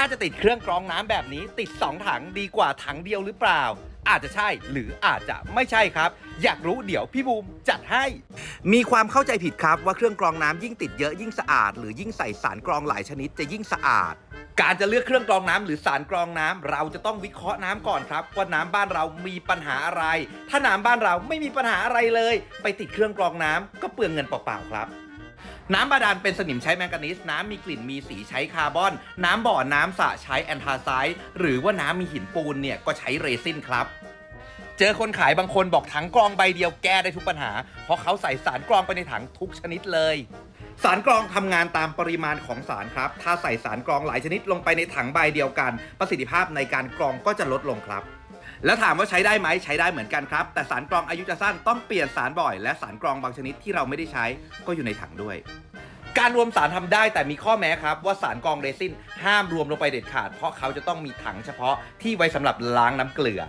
ถ้าจะติดเครื่องกรองน้ำแบบนี้ ติด 2 ถังดีกว่าถังเดียวหรือเปล่า อาจจะใช่หรืออาจจะไม่ใช่ครับ อยากรู้เดี๋ยวพี่บูมจัดให้ มีความเข้าใจผิดครับว่าเครื่องกรองน้ำยิ่งติดเยอะยิ่งสะอาด หรือยิ่งใส่สารกรองหลายชนิดจะยิ่งสะอาด การจะเลือกเครื่องกรองน้ำหรือสารกรองน้ำเราจะต้องวิเคราะห์น้ำก่อนครับว่าน้ำบ้านเรามีปัญหาอะไร ถ้าน้ำบ้านเราไม่มีปัญหาอะไรเลย ไปติดเครื่องกรองน้ำก็เปลืองเงินเปล่าๆครับ น้ำบาดาลเป็นสนิมใช้แมงกานีสน้ำมีกลิ่นมีสีใช้คาร์บอน น้ำบ่อน้ำสระใช้แอนทาไซด์หรือว่าน้ำมีหินปูนเนี่ยก็ใช้เรซินครับเจอคนขายบางคนบอกถังกรองใบเดียวแก้ได้ทุกปัญหา เพราะเขาใส่สารกรองไปในถังทุกชนิดเลย สารกรองทำงานตามปริมาณของสารครับ ถ้าใส่สารกรองหลายชนิดลงไปในถังใบเดียวกัน ประสิทธิภาพในการกรองก็จะลดลงครับ แล้วถามว่าใช้ได้ไหมใช้ได้เหมือนกันครับ แต่สารกรองอายุจะสั้นต้องเปลี่ยนสารบ่อย และสารกรองบางชนิดที่เราไม่ได้ใช้ก็อยู่ในถังด้วย การรวมสารทำได้แต่มีข้อแม้ครับ ว่าสารกรองเรซินห้ามรวมลงไปเด็ดขาด เพราะเขาจะต้องมีถังเฉพาะที่ไว้สำหรับล้างน้ำเกลือ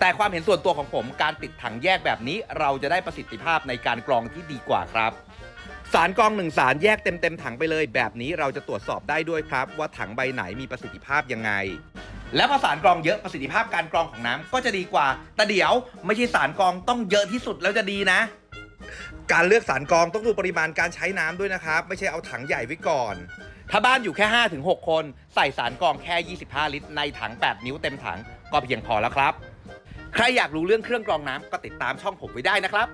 แต่ความเห็นส่วนตัวของผมการติดถังแยกแบบนี้ เราจะได้ประสิทธิภาพในการกรองที่ดีกว่าครับสารกรองหนึ่งสารแยกเต็มเต็มๆถังไปเลย แบบนี้เราจะตรวจสอบได้ด้วยครับ ว่าถังใบไหนมีประสิทธิภาพยังไง และพอสารกรองเยอะประสิทธิภาพการกรองของน้ำก็จะดีกว่า แต่เดี๋ยวไม่ใช่สารกรองต้องเยอะที่สุดแล้วจะดีนะ การเลือกสารกรองต้องดูปริมาณการใช้น้ำด้วยนะครับ ไม่ใช่เอาถังใหญ่ไว้ก่อน ถ้าบ้านอยู่แค่ 5-6 คนใส่สารกรองแค่ 25 ลิตร ในถัง 8 นิ้วเต็มถังก็เพียงพอแล้วครับ ใครอยากรู้เรื่องเครื่องกรองน้ำก็ติดตามช่องผมไว้ได้นะครับ